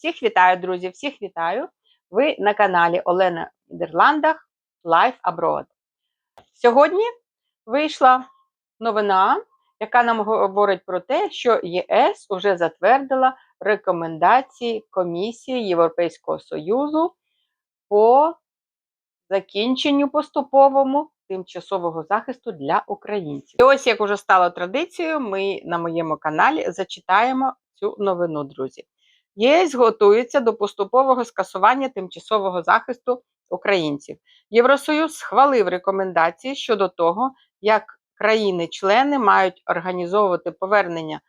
Всіх вітаю, друзі! Всіх вітаю! Ви на каналі Олена в Нідерландах Life Abroad. Сьогодні вийшла новина, яка нам говорить про те, що ЄС уже затвердила рекомендації Комісії Європейського Союзу по закінченню поступовому тимчасового захисту для українців. І ось, як уже стало традицією, ми на моєму каналі зачитаємо цю новину, друзі. ЄС готується до поступового скасування тимчасового захисту українців. Євросоюз схвалив рекомендації щодо того, як країни-члени мають організовувати повернення,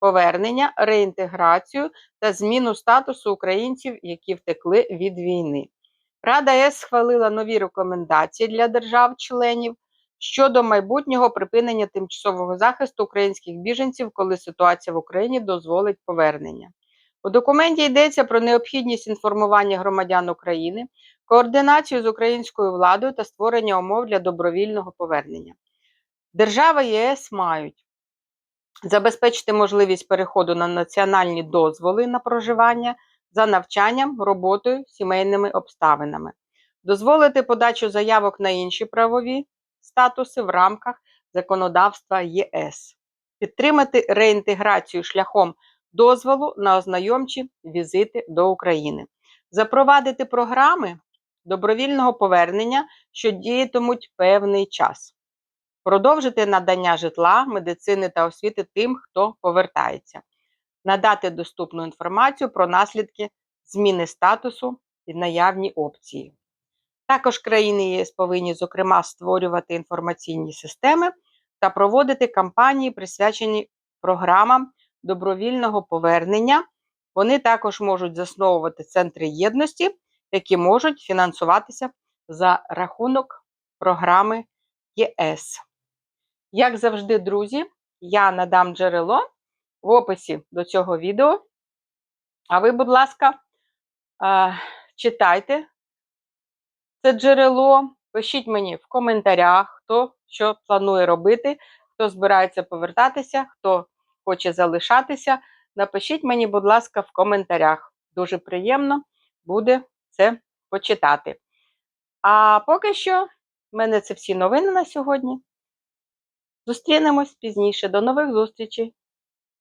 повернення, реінтеграцію та зміну статусу українців, які втекли від війни. Рада ЄС схвалила нові рекомендації для держав-членів щодо майбутнього припинення тимчасового захисту українських біженців, коли ситуація в Україні дозволить повернення. У документі йдеться про необхідність інформування громадян України, координацію з українською владою та створення умов для добровільного повернення. Держави ЄС мають забезпечити можливість переходу на національні дозволи на проживання за навчанням, роботою, сімейними обставинами, дозволити подачу заявок на інші правові статуси в рамках законодавства ЄС, підтримати реінтеграцію шляхом дозволу на ознайомчі візити до України, запровадити програми добровільного повернення, що діятимуть певний час, продовжити надання житла, медицини та освіти тим, хто повертається, надати доступну інформацію про наслідки зміни статусу і наявні опції. Також країни ЄС повинні, зокрема, створювати інформаційні системи та проводити кампанії, присвячені програмам добровільного повернення. Вони також можуть засновувати центри єдності, які можуть фінансуватися за рахунок програми ЄС. Як завжди, друзі, я надам джерело в описі до цього відео. А ви, будь ласка, читайте це джерело, пишіть мені в коментарях, хто що планує робити, хто збирається повертатися, хто хоче залишатися. Напишіть мені, будь ласка, в коментарях. Дуже приємно буде це почитати. А поки що, в мене це всі новини на сьогодні. Зустрінемось пізніше. До нових зустрічей!